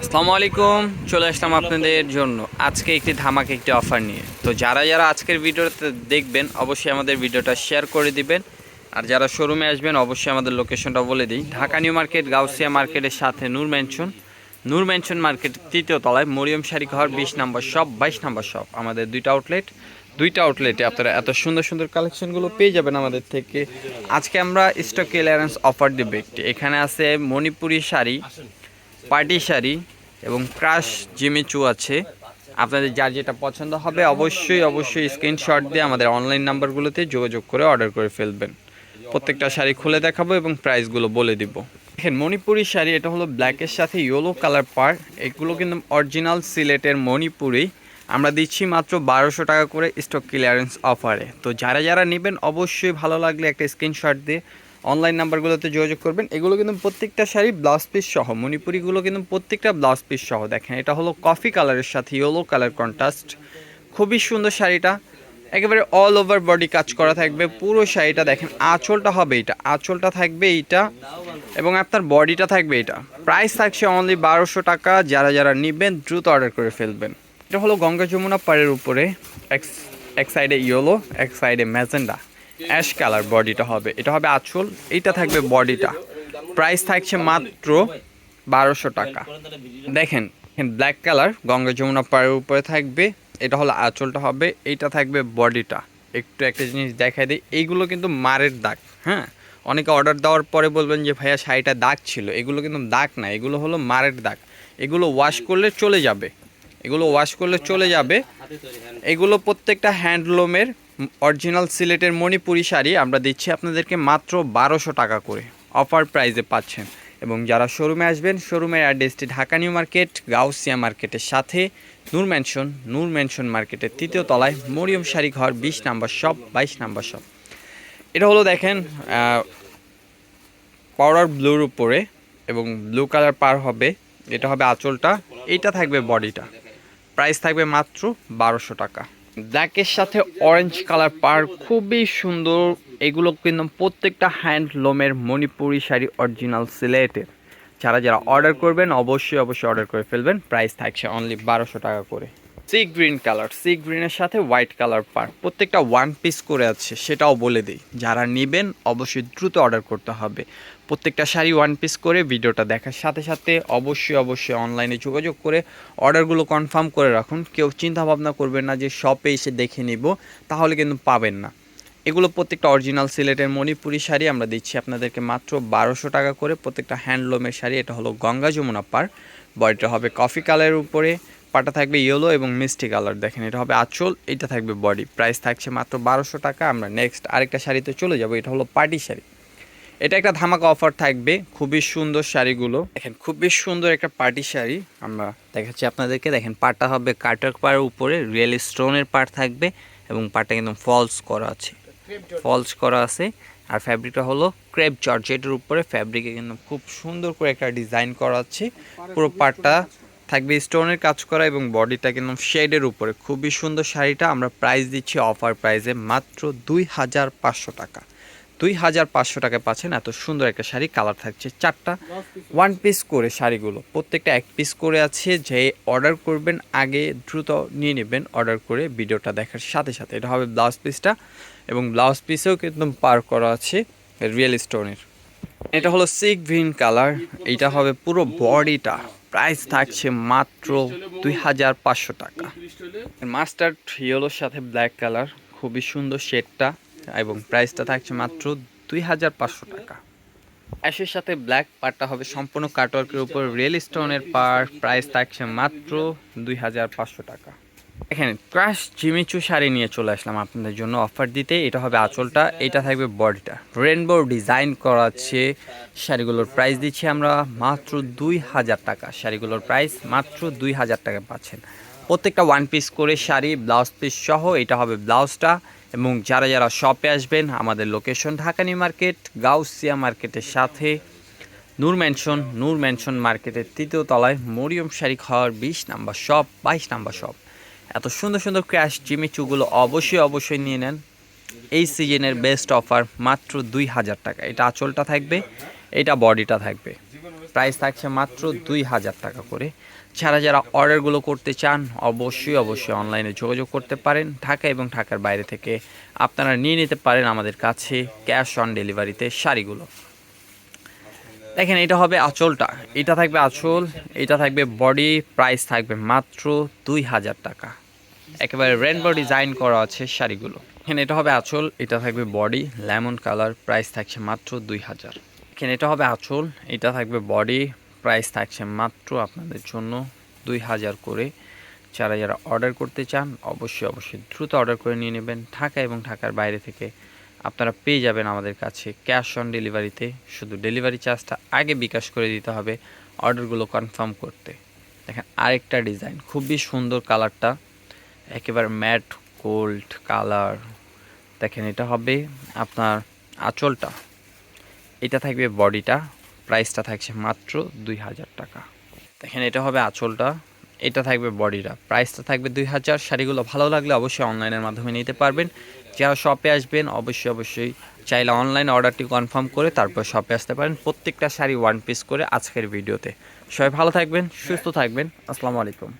আসসালামু আলাইকুম, চলে আসলাম আপনাদের জন্য। আজকে একটি ধামাকে একটি অফার নিয়ে। তো যারা যারা আজকের ভিডিওতে দেখবেন, অবশ্যই আমাদের ভিডিওটা শেয়ার করে দিবেন। আর যারা শোরুমে আসবেন, অবশ্যই আমাদের লোকেশনটা বলে দিই। ঢাকা নিউ মার্কেট, গাউসিয়া মার্কেটের সাথে Noor Mansion Noor Mansion market তৃতীয় তলায়, মরিয়ম শাড়ি ঘর, বিশ নম্বর শপ বাইশ নম্বর শপ আমাদের দুইটা আউটলেট দুইটা আউটলেটে আপনারা এত সুন্দর সুন্দর কালেকশনগুলো পেয়ে যাবেন আমাদের থেকে। আজকে আমরা স্টক ক্লিয়ারেন্স অফার দেবো একটি। এখানে আছে মণিপুরি শাড়ি পার্টি শাড়ি এবং ক্রাশ জিমিচু আছে। আপনাদের যার যেটা পছন্দ হবে অবশ্যই অবশ্যই স্ক্রিনশট দিয়ে আমাদের অনলাইন নাম্বারগুলোতে যোগাযোগ করে অর্ডার করে ফেলবেন। প্রত্যেকটা শাড়ি খুলে দেখাবো এবং প্রাইসগুলো বলে দিব। দেখেন, মণিপুরি শাড়ি, এটা হলো ব্ল্যাকের সাথে ইয়েলো কালার পার। এগুলো কিন্তু অরিজিনাল সিলেটের মণিপুরি। আমরা দিচ্ছি মাত্র বারোশো টাকা করে স্টক ক্লিয়ারেন্স অফারে তো যারা যারা নেবেন, অবশ্যই ভালো লাগলে একটা স্ক্রিনশট দিয়ে অনলাইন নাম্বারগুলোতে যোগাযোগ করবেন। এগুলো কিন্তু প্রত্যেকটা শাড়ি ব্লাউজ পিস সহ, মণিপুরিগুলো কিন্তু প্রত্যেকটা ব্লাউজ পিস সহ। দেখেন, এটা হলো কফি কালারের সাথে ইয়েলো কালার কন্ট্রাস্ট খুবই সুন্দর শাড়িটা। একেবারে অল ওভার বডি কাজ করা থাকবে। পুরো শাড়িটা দেখেন, আঁচলটা হবে এটা আঁচলটা থাকবে এইটা এবং আপনার বডিটা থাকবে এটা। প্রাইস থাকছে অনলি বারোশো টাকা। যারা যারা নেবেন, দ্রুত অর্ডার করে ফেলবেন। এটা হলো গঙ্গা যমুনা পাড়ের উপরে, এক এক সাইডে ইয়েলো এক সাইডে ম্যাজেন্ডা অ্যাশ কালার বডিটা হবে। এটা হবে আঁচল, এইটা থাকবে বডিটা। প্রাইস থাকছে মাত্র বারোশো টাকা। দেখেন ব্ল্যাক কালার, গঙ্গা যমুনা পাড়ের উপরে থাকবে। এটা হলো আঁচলটা হবে, এইটা থাকবে বডিটা। একটু একটা জিনিস দেখাই দিই, এইগুলো কিন্তু মারের দাগ হ্যাঁ? অনেকে অর্ডার দেওয়ার পরে বলবেন যে, ভাইয়া, শাড়িটা দাগ ছিল। এগুলো কিন্তু দাগ না, এগুলো হলো মারের দাগ। এগুলো ওয়াশ করলে চলে যাবে। এগুলো ওয়াশ করলে চলে যাবে। এগুলো প্রত্যেকটা হ্যান্ডলুমের অরিজিনাল সিলেটের মণিপুরি শাড়ি। আমরা দিচ্ছি আপনাদেরকে মাত্র বারোশো টাকা করে। অফার প্রাইসে পাচ্ছেন। এবং যারা শোরুমে আসবেন শোরুমের অ্যাড্রেসটি ঢাকা নিউ মার্কেট, গাউসিয়া মার্কেটের সাথে নূর ম্যানশন নূর ম্যানশন মার্কেটের তৃতীয় তলায় মরিয়ম শাড়ি ঘর, বিশ নাম্বার শপ বাইশ নাম্বার শপ এটা হলো দেখেন পাউডার ব্লুর উপরে এবং ব্লু কালার পার হবে। এটা হবে আঁচলটা। এইটা থাকবে বডিটা প্রাইস থাকবে মাত্র বারোশো টাকা। ব্ল্যাকের সাথে অরেঞ্জ কালার পার খুবই সুন্দর, এগুলো কিন্তু প্রত্যেকটা হ্যান্ডলুমের মণিপুরি শাড়ি অরিজিনাল সিলেটের যারা যারা অর্ডার করবেন, অবশ্যই অবশ্যই অর্ডার করে ফেলবেন। প্রাইস থাকছে অনলি বারোশো টাকা করে। সি গ্রিন কালার সি গ্রিনের সাথে হোয়াইট কালার পার। প্রত্যেকটা ওয়ান পিস করে আছে, সেটাও বলে দিই। যারা নেবেন, অবশ্যই দ্রুত অর্ডার করতে হবে। প্রত্যেকটা শাড়ি ওয়ান পিস করে ভিডিওটা দেখার সাথে সাথে অবশ্যই অবশ্যই অনলাইনে যোগাযোগ করে অর্ডারগুলো কনফার্ম করে রাখুন। কেউ চিন্তা ভাবনা করবেন না যে শপে এসে দেখে নিব, তাহলে কিন্তু পাবেন না। এগুলো প্রত্যেকটা অরিজিনাল সিলেটের মণিপুরি শাড়ি, আমরা দিচ্ছি আপনাদেরকে মাত্র বারোশো টাকা করে প্রত্যেকটা হ্যান্ডলুমের শাড়ি। এটা হলো গঙ্গা যমুনা পার। বডিটা হবে কফি কালারের উপরে, পাটা থাকবে ইয়েলো এবং মিষ্টি কালার দেখেন, এটা হবে আঁচল, এটা থাকবে বডি প্রাইস থাকছে মাত্র বারোশো টাকা। আমরা নেক্সট আরেকটা শাড়িতে চলে যাব, এটা হলো পার্টি শাড়ি। এটা একটা ধামাকা অফার থাকবে, খুবই সুন্দর শাড়িগুলো। দেখেন, খুবই সুন্দর একটা পার্টি শাড়ি। আমরা দেখাচ্ছি আপনাদেরকে। দেখেন, পাটটা হবে কাটার পাড়ের উপরে রিয়েল স্টোনের পার্ট থাকবে এবং পাটটা কিন্তু ফলস করা আছে। ফলস করা আছে। আর ফ্যাব্রিকটা হলো ক্রেপ জর্জেটের উপরে। ফ্যাব্রিকে কিন্তু খুব সুন্দর করে একটা ডিজাইন করা আছে। পুরো পাটটা থাকবে স্টোনের কাজ করা এবং বডিটা কিন্তু শেডের উপরে। খুবই সুন্দর শাড়িটা। আমরা প্রাইস দিচ্ছি অফার প্রাইসে মাত্র দুই হাজার পাঁচশো টাকা। দুই হাজার পাঁচশো টাকায় পাচ্ছেন। এত সুন্দর একটা শাড়ি, কালার থাকছে চারটা। ওয়ান পিস করে শাড়িগুলো। প্রত্যেকটা এক পিস করে আছে। যে অর্ডার করবেন আগে দ্রুত নিয়ে নেবেন। অর্ডার করে ভিডিওটা দেখার সাথে সাথে। এটা হবে ব্লাউজ পিসটা এবং ব্লাউজ পিসেও কিন্তু পার করা আছে রিয়েল স্টোনের এটা হলো সিক গ্রিন কালার এইটা হবে পুরো বডিটা প্রাইস থাকছে মাত্র দুই হাজার পাঁচশো টাকা। মাস্টার ইয়েলোর সাথে ব্ল্যাক কালার খুবই সুন্দর শেডটা এবং প্রাইসটা থাকছে মাত্র দুই হাজার পাঁচশো টাকা। অ্যাশের সাথে ব্ল্যাক পারটা হবে সম্পূর্ণ কাটওয়ার্কের উপর। রিয়েল স্টোনের পার প্রাইস থাকছে মাত্র দুই হাজার পাঁচশো টাকা। এখানে ক্রাশ জিমিচু শাড়ি নিয়ে চলে আসলাম আপনাদের জন্য অফার দিতে। এটা হবে আঁচলটা, এটা থাকবে বডিটা। রেনবো ডিজাইন করা আছে শাড়িগুলোর প্রাইস দিচ্ছি আমরা মাত্র দুই হাজার টাকা। শাড়িগুলোর প্রাইস মাত্র দুই হাজার টাকা পাচ্ছেন। প্রত্যেকটা ওয়ান পিস করে শাড়ি, ব্লাউজ পিস সহ, এটা হবে ব্লাউজটা। এবং যারা যারা শপে আসবেন, আমাদের লোকেশন ঢাকানি মার্কেট, গাউসিয়া মার্কেটের সাথে নূর ম্যানশন নূর ম্যানশন মার্কেটের তৃতীয় তলায় মরিয়ম শাড়ি খাওয়ার বিশ নাম্বার শপ বাইশ নাম্বার শপ এত সুন্দর সুন্দর ক্র্যাশ জিমিচুগুলো অবশ্যই অবশ্যই নিয়ে নেন। এই সিজনের বেস্ট অফার মাত্র দুই হাজার টাকা। এটা আঁচলটা থাকবে, এটা বডিটা থাকবে। প্রাইস থাকছে মাত্র দুই হাজার টাকা করে। ছাড়া যারা অর্ডারগুলো করতে চান, অবশ্যই অবশ্যই অনলাইনে যোগাযোগ করতে পারেন। ঢাকা এবং ঢাকার বাইরে থেকে আপনারা নিয়ে নিতে পারেন আমাদের কাছে ক্যাশ অন ডেলিভারিতে শাড়িগুলো। দেখেন, এটা হবে আঁচলটা। এটা থাকবে আঁচল, এটা থাকবে বডি, প্রাইস থাকবে মাত্র দুই হাজার টাকা। একেবারে রেনবো ডিজাইন করা আছে শাড়িগুলো। এখানে এটা হবে আঁচল, এটা থাকবে বডি লেমন কালার প্রাইস থাকছে মাত্র দুই হাজার। এখানে এটা হবে আঁচল। এটা থাকবে বডি প্রাইস থাকছে মাত্র আপনাদের জন্য দুই হাজার করে। যারা যারা অর্ডার করতে চান, অবশ্যই অবশ্যই দ্রুত অর্ডার করে নিয়ে নেবেন ঢাকা এবং ঢাকার বাইরে থেকে। আপনারা পেয়ে যাবেন আমাদের কাছে ক্যাশ অন ডেলিভারিতে শুধু ডেলিভারি চার্জটা আগে বিকাশ করে দিতে হবে অর্ডারগুলো কনফার্ম করতে। দেখেন, আরেকটা ডিজাইন খুবই সুন্দর কালারটা একেবারে ম্যাট গোল্ড কালার দেখেন, এটা হবে আপনার আঁচলটা। এটা থাকবে বডিটা প্রাইসটা থাকছে মাত্র দুই হাজার টাকা। দেখেন, এটা হবে আঁচলটা, এটা থাকবে বডিটা। প্রাইসটা থাকবে দুই হাজার, শাড়িগুলো ভালো লাগলে অবশ্যই অনলাইনের মাধ্যমে নিতে পারবেন। যারা শপে আসবেন, অবশ্যই অবশ্যই চাইলে অনলাইন অর্ডারটি কনফার্ম করে তারপর শপে আসতে পারেন। প্রত্যেকটা শাড়ি ওয়ান পিস করে আজকের ভিডিওতে। সবাই ভালো থাকবেন, সুস্থ থাকবেন। আসসালামু আলাইকুম।